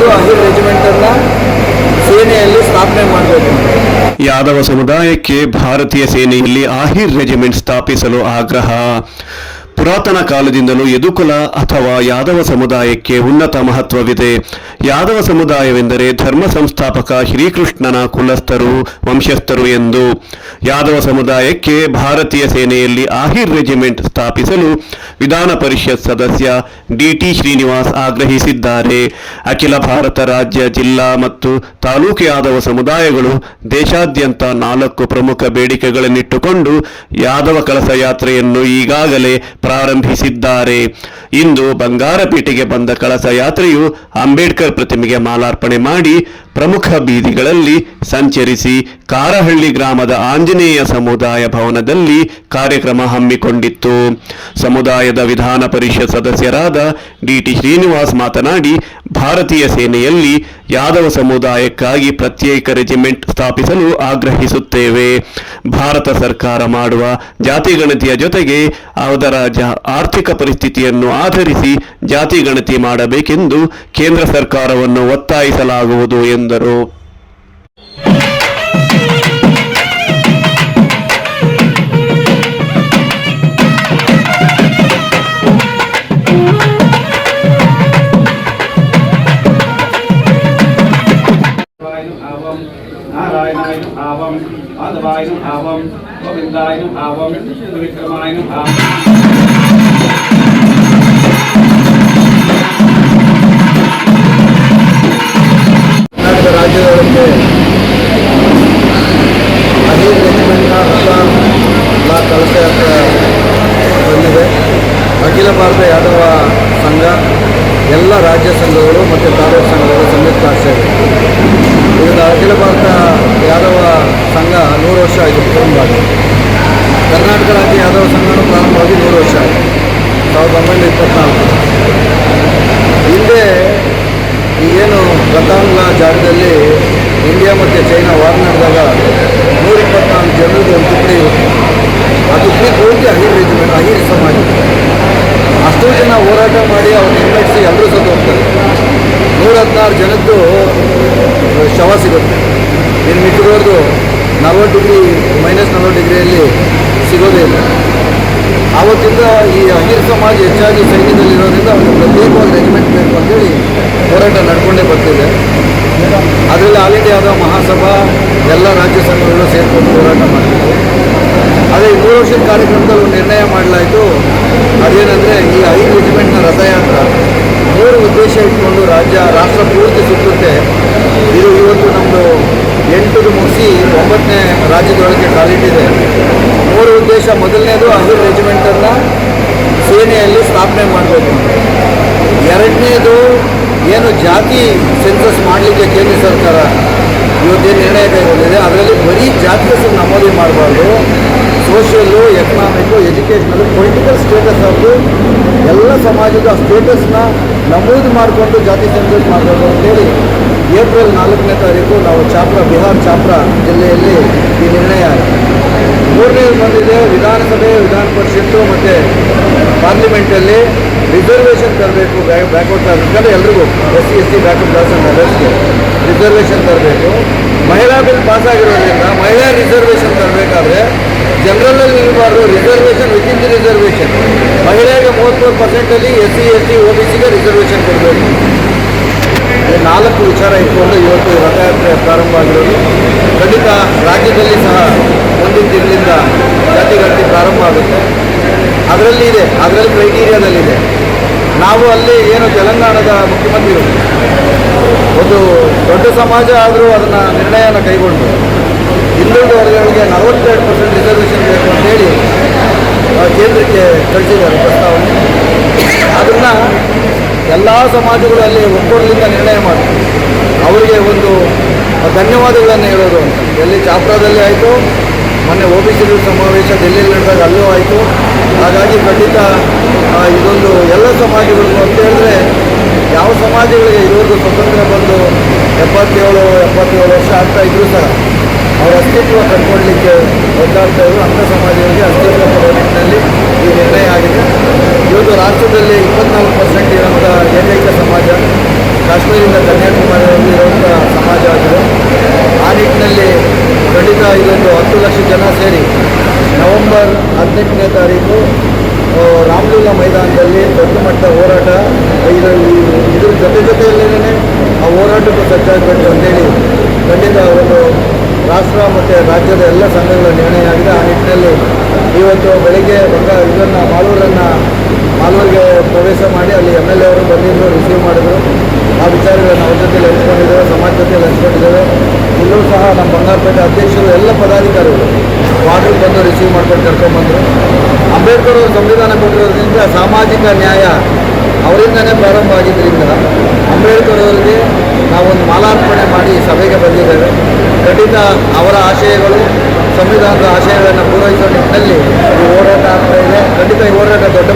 ಮೊದಲನೇದು ಅಹಿರ್ ರೆಜಿಮೆಂಟನ್ನು ಸೇನೆಯಲ್ಲಿ ಸ್ಥಾಪನೆ ಮಾಡಬೇಕು. ಯಾದವ ಸಮುದಾಯಕ್ಕೆ ಭಾರತೀಯ ಸೇನೆಯಲ್ಲಿ ಆಹಿರ್ ರೆಜಿಮೆಂಟ್ ಸ್ಥಾಪಿಸಲು ಆಗ್ರಹ. ಪುರಾತನ ಕಾಲದಿಂದಲೂ ಯದುಕುಲ ಅಥವಾ ಯಾದವ ಸಮುದಾಯಕ್ಕೆ ಉನ್ನತ ಮಹತ್ವವಿದೆ. ಯಾದವ ಸಮುದಾಯವೆಂದರೆ ಧರ್ಮ ಸಂಸ್ಥಾಪಕ ಶ್ರೀಕೃಷ್ಣನ ಕುಲಸ್ಥರು, ವಂಶಸ್ಥರು ಎಂದು. ಯಾದವ ಸಮುದಾಯಕ್ಕೆ ಭಾರತೀಯ ಸೇನೆಯಲ್ಲಿ ಆಹಿರ್ ರೆಜಿಮೆಂಟ್ ಸ್ಥಾಪಿಸಲು ವಿಧಾನ ಪರಿಷತ್ ಸದಸ್ಯ ಡಿಟಿ ಶ್ರೀನಿವಾಸ್ ಆಗ್ರಹಿಸಿದ್ದಾರೆ. ಅಖಿಲ ಭಾರತ ರಾಜ್ಯ ಜಿಲ್ಲಾ ಮತ್ತು ತಾಲೂಕು ಯಾದವ ಸಮುದಾಯಗಳು ದೇಶಾದ್ಯಂತ ನಾಲ್ಕು ಪ್ರಮುಖ ಬೇಡಿಕೆಗಳನ್ನಿಟ್ಟುಕೊಂಡು ಯಾದವ ಕಲಸ ಯಾತ್ರೆಯನ್ನು ಈಗಾಗಲೇ ಪ್ರಾರಂಭಿಸಿದ್ದಾರೆ. ಇಂದು ಬಂಗಾರಪೇಟೆಗೆ ಬಂದ ಕಳಸ ಯಾತ್ರೆಯು ಅಂಬೇಡ್ಕರ್ ಪ್ರತಿಮೆಗೆ ಮಾಲಾರ್ಪಣೆ ಮಾಡಿ ಪ್ರಮುಖ ಬೀದಿಗಳಲ್ಲಿ ಸಂಚರಿಸಿ ಕಾರಹಳ್ಳಿ ಗ್ರಾಮದ ಆಂಜನೇಯ ಸಮುದಾಯ ಭವನದಲ್ಲಿ ಕಾರ್ಯಕ್ರಮ ಹಮ್ಮಿಕೊಂಡಿತ್ತು. ಸಮುದಾಯದ ವಿಧಾನ ಪರಿಷತ್ ಸದಸ್ಯರಾದ ಡಿಟಿ ಶ್ರೀನಿವಾಸ್ ಮಾತನಾಡಿ, ಭಾರತೀಯ ಸೇನೆಯಲ್ಲಿ ಯಾದವ ಸಮುದಾಯಕ್ಕಾಗಿ ಪ್ರತ್ಯೇಕ ರೆಜಿಮೆಂಟ್ ಸ್ಥಾಪಿಸಲು ಆಗ್ರಹಿಸುತ್ತೇವೆ. ಭಾರತ ಸರ್ಕಾರ ಮಾಡುವ ಜಾತಿ ಗಣತಿಯ ಜೊತೆಗೆ ಅದರ ಆರ್ಥಿಕ ಪರಿಸ್ಥಿತಿಯನ್ನು ಆಧರಿಸಿ ಜಾತಿ ಗಣತಿ ಮಾಡಬೇಕೆಂದು ಕೇಂದ್ರ ಸರ್ಕಾರವನ್ನು ಒತ್ತಾಯಿಸಲಾಗುವುದು ಎಂದರು. ஆவம் மாதவாயினும் ஆவம் கோவிந்தாயினும் ஆவம் விக்ரமாயினும் ஆவம் ராஜ்யங்களுக்கு ಅದೇ ರೆಜಿಮೆಂಟ್ನ ಎಲ್ಲ ಕೆಲಸ ಬಂದಿದೆ ಅಖಿಲ ಭಾರತ ಯಾದವ ಸಂಘ ಎಲ್ಲ ರಾಜ್ಯ ಸಂಘಗಳು ಮತ್ತು ತಾಲೂಕು ಸಂಘಗಳು ಸಂಯುಕ್ತ ಸೇವೆ ಇದನ್ನು ಅಖಿಲ ಭಾರತ ಯಾದವ ಗತಾಂಗ ಜಾಗದಲ್ಲಿ ಇಂಡಿಯಾ ಮತ್ತು ಚೈನಾ ವಾರ್ ನಡೆದಾಗ ನೂರ ಇಪ್ಪತ್ನಾಲ್ಕು ಜನರದ್ದು ಒಂದು ತುಕಡಿ ಆ ತುಕಡಿ ಪೂರ್ತಿ ಅಹಿರ್ ರೆಜಿಮೆಂಟ್ ಅಹಿರ್ ಸಮಾಜ. ಅಷ್ಟು ಜನ ಹೋರಾಟ ಮಾಡಿ ಅವ್ರನ್ನ ಹಿಂಬಡಿಸಿ ಎಲ್ಲರೂ ಸತ್ತು ಹೋಗ್ತಾರೆ. ನೂರ ಹದಿನಾರು ಜನದ್ದು ಶವ ಸಿಗುತ್ತೆ. ಇನ್ನು ಮಿಕ್ಕಿರೋದು ನಲ್ವತ್ತು ಡಿಗ್ರಿ, ಮೈನಸ್ ನಲ್ವತ್ತು ಡಿಗ್ರಿಯಲ್ಲಿ ಸಿಗೋದೇ ಇಲ್ಲ. ಆವತ್ತಿಂದ ಈ ಅಹಿರ್ ಸಮಾಜ ಹೆಚ್ಚಾಗಿ ಸೈನ್ಯದಲ್ಲಿರೋದ್ರಿಂದ ಅವ್ರಿಗೆ ಒಂದು ರೆಜಿಮೆಂಟ್ ಬೇಕು ಅಂತೇಳಿ ಹೋರಾಟ ನಡ್ಕೊಂಡೇ ಬರ್ತಿದೆ. ಅದರಲ್ಲಿ ಆಲ್ ಯಾದವ ಮಹಾಸಭಾ ಎಲ್ಲ ರಾಜ್ಯ ಸಂಘಗಳು ಸೇರ್ಕೊಂಡು ಹೋರಾಟ ಮಾಡಿದ್ದೀವಿ ಅದೇ ಈ ಮೂರು ವರ್ಷದ ಕಾರ್ಯಕ್ರಮದಲ್ಲಿ ಒಂದು ನಿರ್ಣಯ ಮಾಡಲಾಯಿತು. ಅದೇನೆಂದರೆ ಈ ಐದು ರೆಜಿಮೆಂಟ್ನ ರಥಯಾತ್ರ, ಮೂರು ಉದ್ದೇಶ ಇಟ್ಕೊಂಡು ರಾಜ್ಯ, ರಾಷ್ಟ್ರ ಪೂರ್ತಿ ಸುತ್ತುತ್ತೆ. ಇದು ಇವತ್ತು ನಮ್ಮದು ಎಂಟು ಮುಗಿಸಿ ಒಂಬತ್ತನೇ ರಾಜ್ಯದೊಳಗೆ ಕಾಲಿಟ್ಟಿದೆ. ಮೂರು ಉದ್ದೇಶ, ಮೊದಲನೇದು ಹಸಿರು ರೆಜಿಮೆಂಟನ್ನು ಸೇನೆಯಲ್ಲಿ ಸ್ಥಾಪನೆ ಮಾಡಬೇಕು. ಎರಡನೇದು ಏನು ಜಾತಿ ಸೆನ್ಸಸ್ ಮಾಡಲಿಕ್ಕೆ ಕೇಂದ್ರ ಸರ್ಕಾರ ಇವತ್ತೇನು ನಿರ್ಣಯ ಕೈಗೊಂಡಿದೆ ಅದರಲ್ಲಿ ಬರೀ ಜಾತಿ ಹೆಸರು ನಮೂದಿ ಮಾಡಬಾರ್ದು. Social economic educational political status ಅವ್ರದ್ದು ಎಲ್ಲ ಸಮಾಜದ ಸ್ಟೇಟಸ್ನ ನಮೂದು ಮಾಡಿಕೊಂಡು ಜಾತಿ ಸೆನ್ಸಸ್ ಮಾಡಬಾರ್ದು ಅಂತೇಳಿ ಏಪ್ರಿಲ್ ನಾಲ್ಕನೇ ತಾರೀಕು ನಾವು ಚಾಪ್ರಾ, ಬಿಹಾರ್ ಚಾಪ್ರಾ ಜಿಲ್ಲೆಯಲ್ಲಿ ಈ ನಿರ್ಣಯ ಮೂರನೇ ಬಂದಿದೆ. ವಿಧಾನಸಭೆ, ವಿಧಾನ ಪರಿಷತ್ತು ಮತ್ತು ಪಾರ್ಲಿಮೆಂಟಲ್ಲಿ ರಿಸರ್ವೇಷನ್ ತರಬೇಕು ಬ್ಯಾಕ್ವರ್ಡ್ ಕ್ಲಾಸ್ ಯಾಕಂದರೆ ಎಲ್ರಿಗೂ S C S C backward class and ಅದರ್ಸ್ಗೆ reservation ತರಬೇಕು. ಮಹಿಳಾ ಬಿಲ್ ಪಾಸ್ ಆಗಿರೋದ್ರಿಂದ ಮಹಿಳಾ ರಿಸರ್ವೇಷನ್ ತರಬೇಕಾದ್ರೆ ಜನರಲಲ್ಲಿ ಇರಬಾರ್ದು reservation with in the reservation ಮಹಿಳೆಗೆ ಮೂವತ್ತ್ಮೂರು ಪರ್ಸೆಂಟಲ್ಲಿ S C S C O B ಸಿಗೆ ರಿಸರ್ವೇಷನ್ ಕೊಡಬೇಕು. ನಾಲ್ಕು ವಿಚಾರ ಇಟ್ಕೊಂಡು ಇವತ್ತು ರಥಯಾತ್ರೆ ಪ್ರಾರಂಭ ಆಗಿರೋದು. ಖಂಡಿತ ರಾಜ್ಯದಲ್ಲಿ ಸಹ ಮುಂದಿನ ತಿಂಗಳಿಂದ ಜಾತಿಗಣತಿ ಪ್ರಾರಂಭ ಆಗುತ್ತೆ. ಅದರಲ್ಲಿ ಇದೆ, ಅದರಲ್ಲಿ ಕ್ರೈಟೀರಿಯಾದಲ್ಲಿದೆ ನಾವು ಅಲ್ಲಿ ಏನು ತೆಲಂಗಾಣದ ಮುಖ್ಯಮಂತ್ರಿಗಳು ಒಂದು ದೊಡ್ಡ ಸಮಾಜ ಆದರೂ ಅದನ್ನು ನಿರ್ಣಯನ ಕೈಗೊಂಡು ಹಿಂದುಳಿದ ವರ್ಗಗಳಿಗೆ ನಲವತ್ತೆರಡು ಪರ್ಸೆಂಟ್ ರಿಸರ್ವೇಷನ್ ಬೇಕು ಅಂತೇಳಿ ಕೇಂದ್ರಕ್ಕೆ ಕಳಿಸಿದ್ದಾರೆ ಪ್ರಸ್ತಾವನೆ. ಅದನ್ನು ಎಲ್ಲ ಸಮಾಜಗಳು ಅಲ್ಲಿ ಒಕ್ಕೂಟದಿಂದ ನಿರ್ಣಯ ಮಾಡಿ. ಅವರಿಗೆ ಒಂದು ಧನ್ಯವಾದಗಳನ್ನು ಹೇಳೋದು ಅಂತ. ಎಲ್ಲಿ ಚಾಪ್ರಾದಲ್ಲಿ ಆಯಿತು ಮೊನ್ನೆ ಒ ಬಿ ಸಿ ಸಮಾವೇಶ ಡೆಲ್ಲಿಯಲ್ಲಿ ನಡೆದಾಗ ಅಲ್ಲೂ ಆಯಿತು. ಹಾಗಾಗಿ ಖಂಡಿತ ಇದೊಂದು ಎಲ್ಲ ಸಮಾಜಗಳು ಅಂತ ಹೇಳಿದ್ರೆ ಯಾವ ಸಮಾಜಗಳಿಗೆ ಇದುವರೆಗೂ ಸ್ವತಂತ್ರ ಬಂದು ಎಪ್ಪತ್ತೇಳು ಎಪ್ಪತ್ತೇಳು ವರ್ಷ ಆಗ್ತಾ ಇದ್ರೂ ಸಹ, ಅವರ ಅಸ್ತಿತ್ವ ಕಂಡುಕೊಳ್ಳಲಿಕ್ಕೆ ಒದ್ದಾಡ್ತಾ ಇದ್ರು. ಅಂಥ ಸಮಾಜಗಳಿಗೆ ಅಸ್ತಿತ್ವ ನಿಟ್ಟಿನಲ್ಲಿ ಈ ನಿರ್ಣಯ ಆಗಿದೆ ಇವತ್ತು ರಾಷ್ಟ್ರದಲ್ಲಿ ಇಪ್ಪತ್ನಾಲ್ಕು ಪರ್ಸೆಂಟ್ ಇರೋಂಥ ಏಕೈಕ ಸಮಾಜ ಕಾಶ್ಮೀರಿಂದ ಕನ್ಯಾಕುಮಾರಿಯಲ್ಲಿ ಇರುವಂಥ ಸಮಾಜ ಆಗಿದೆ ಆ ನಿಟ್ಟಿನಲ್ಲಿ ಇದೊಂದು ಹತ್ತು ಲಕ್ಷ ಜನ ಸೇರಿ ನವೆಂಬರ್ ಹದಿನೆಂಟನೇ ತಾರೀಕು ರಾಮಲೀಲಾ ಮೈದಾನದಲ್ಲಿ ದೊಡ್ಡ ಮಟ್ಟ ಹೋರಾಟ. ಇದರಲ್ಲಿ ಇದ್ರ ಜೊತೆ ಜೊತೆಯಲ್ಲೇನೆ ಆ ಹೋರಾಟಕ್ಕೂ ಸಜ್ಜಾಗಬೇಕು ಅಂತೇಳಿ ಖಂಡಿತ ಒಂದು ರಾಷ್ಟ್ರ ಮತ್ತು ರಾಜ್ಯದ ಎಲ್ಲ ಸಂಘಗಳ ನಿರ್ಣಯ ಆಗಿದೆ. ಆ ನಿಟ್ಟಿನಲ್ಲಿ ಇವತ್ತು ಬೆಳಿಗ್ಗೆ ಬಂದ ಇದನ್ನು ಮಾಲೂರನ್ನು ಮಾಲೂರಿಗೆ ಪ್ರವೇಶ ಮಾಡಿ ಅಲ್ಲಿ ಎಂ ಎಲ್ ಎ ಅವರು ಬಂದಿದ್ದರು ರಿಸೀವ್ ಮಾಡಿದ್ರು. ಆ ವಿಚಾರಗಳನ್ನು ಅವ್ರ ಜೊತೆಲಿ ಹಂಚ್ಕೊಂಡಿದ್ದೇವೆ, ಸಮಾಜ ಜೊತೆಯಲ್ಲಿ ಹಂಚ್ಕೊಂಡಿದ್ದೇವೆ. ಇಲ್ಲೂ ಸಹ ನಮ್ಮ ಬಂಗಾರಪೇಟೆ ಅಧ್ಯಕ್ಷರು ಎಲ್ಲ ಪದಾಧಿಕಾರಿಗಳು ವಾರ್ಡ್ ಬಂದು ರಿಸೀವ್ ಮಾಡ್ಕೊಂಡು ಕರ್ಕೊಂಡ್ಬಂದರು ಅಂಬೇಡ್ಕರ್ ಅವರು ಸಂವಿಧಾನ ಕೊಟ್ಟಿರೋದ್ರಿಂದ ಸಾಮಾಜಿಕ ನ್ಯಾಯ ಅವರಿಂದನೇ ಪ್ರಾರಂಭ ಆಗಿದ್ದರಿಂದ ಅಂಬೇಡ್ಕರ್ ಅವರಿಗೆ ನಾವೊಂದು ಮಾಲಾರ್ಪಣೆ ಮಾಡಿ ಸಭೆಗೆ ಬಂದಿದ್ದೇವೆ. ಖಂಡಿತ ಅವರ ಆಶಯಗಳು, ಸಂವಿಧಾನದ ಆಶಯಗಳನ್ನು ಪೂರೈಸುವ ನಿಟ್ಟಿನಲ್ಲಿ ಹೋರಾಟ ಆಗ್ತಾ ಇದೆ. ಖಂಡಿತ ಈ ಹೋರಾಟ ದೊಡ್ಡ